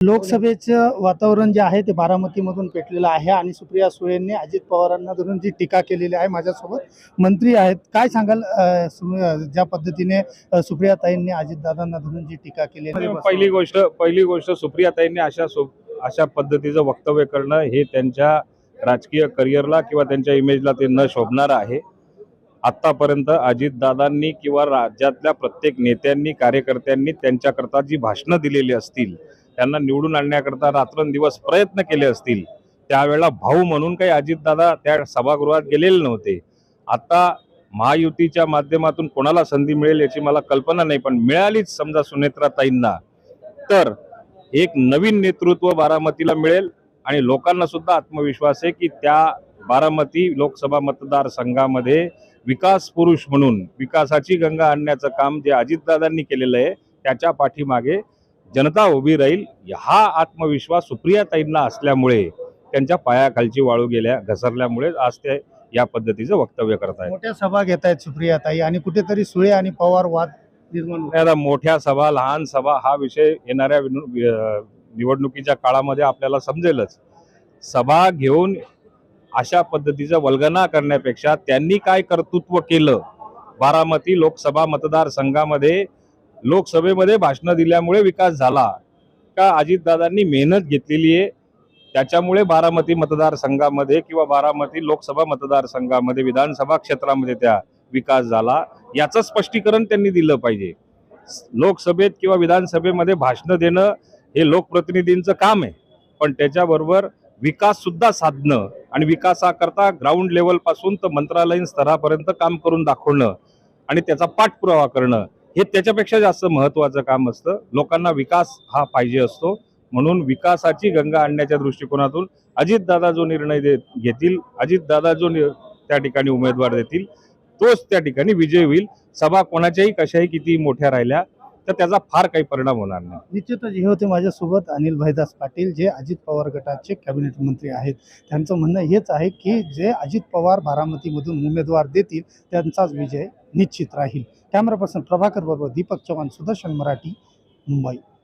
लोकसभेचं वातावरण जे आहे ते बारामतीमधून पेटलेलं आहे आणि सुप्रिया सुळेंनी अजित पवारांना धरून जी टीका केलेली आहे माझ्यासोबत मंत्री आहेत काय सांगाल ज्या पद्धतीने सुप्रियाताईंनी अजितदादांना धरून जी टीका केली आहे? पहिली गोष्ट पहिली गोष्ट सुप्रियाताईंनी अशा अशा पद्धतीचं वक्तव्य करणं हे त्यांच्या राजकीय करिअरला किंवा त्यांच्या इमेजला ते न शोभणार आहे आत्तापर्यंत अजितदादांनी किंवा राज्यातल्या प्रत्येक नेत्यांनी कार्यकर्त्यांनी त्यांच्याकरता जी भाषणं दिलेली असतील त्यांना निवडून आणण्याकरता रात्रंदिवस प्रयत्न केले असतील. त्यावेळेला भाऊ म्हणून काही अजितदादा त्या सभागृहात गेलेले नव्हते. आता महायुतीच्या माध्यमातून कोणाला संधी मिळेल याची मला कल्पना नाही पण मिळालीच समजा सुनेत्राताईंना. तर एक नवीन नेतृत्व बारामतीला मिळेल आणि लोकांना सुद्धा आत्मविश्वास आहे की त्या बारामती लोकसभा मतदारसंघामध्ये विकास पुरुष म्हणून विकासाची गंगा आणण्याचं काम जे अजितदादांनी केलेलं आहे त्याच्या पाठीमागे जनता उभी राहील हा आत्मविश्वास सुप्रियाताईंना असल्यामुळे त्यांच्या पायाखालची वाळू गेल्या घसरल्यामुळे आज ते या पद्धतीचं वक्तव्य करत आहेत. मोठ्या सभा घेत आहेत सुप्रियाताई आणि कुठेतरी सुळे आणि पवार वाद निर्माण मोठ्या सभा लहान सभा हा विषय येणाऱ्या निवडणुकीच्या काळामध्ये आपल्याला समजेलच. सभा घेऊन अशा पद्धतीचा वल्गना करण्यापेक्षा त्यांनी काय कर्तृत्व केलं? बारामती लोकसभा मतदारसंघामध्ये लोकसभेमध्ये भाषणं दिल्यामुळे विकास झाला. का अजितदादांनी मेहनत घेतलेली आहे? त्याच्यामुळे बारामती मतदारसंघामध्ये किंवा बारामती लोकसभा मतदारसंघामध्ये विधानसभा क्षेत्रामध्ये त्या विकास झाला. याचं स्पष्टीकरण त्यांनी दिलं पाहिजे. लोकसभेत किंवा विधानसभेमध्ये भाषणं देणं हे लोकप्रतिनिधींचं काम आहे. पण त्याच्याबरोबर विकाससुद्धा साधणं आणि विकासाकरता ग्राउंड लेवलपासून तर मंत्रालयीन स्तरापर्यंत काम करून दाखवणं आणि त्याचा पाठपुरावा करणं हे त्याच्यापेक्षा जास्त महत्त्वाचं काम असतं. लोकांना विकास हा पाहिजे असतो. म्हणून विकासाची गंगा आणण्याच्या दृष्टिकोनातून अजितदादा जो निर्णय दे घेतील अजितदादा जो नि- त्या ठिकाणी उमेदवार देतील तोच त्या ठिकाणी विजय होईल. सभा कोणाच्याही कशाही किती मोठ्या राहिल्या तर त्याचा फार काही परिणाम होणार नाही. निश्चितच हे होते माझ्यासोबत अनिल भाईदास पाटील जे अजित पवार गटाचे कॅबिनेट मंत्री आहेत. त्यांचं म्हणणं हेच आहे की जे अजित पवार बारामतीमधून उमेदवार देतील त्यांचाच विजय निश्चित राहील. कॅमेरा पर्सन प्रभाकर बरोबर दीपक चव्हाण सुदर्शन मराठी मुंबई.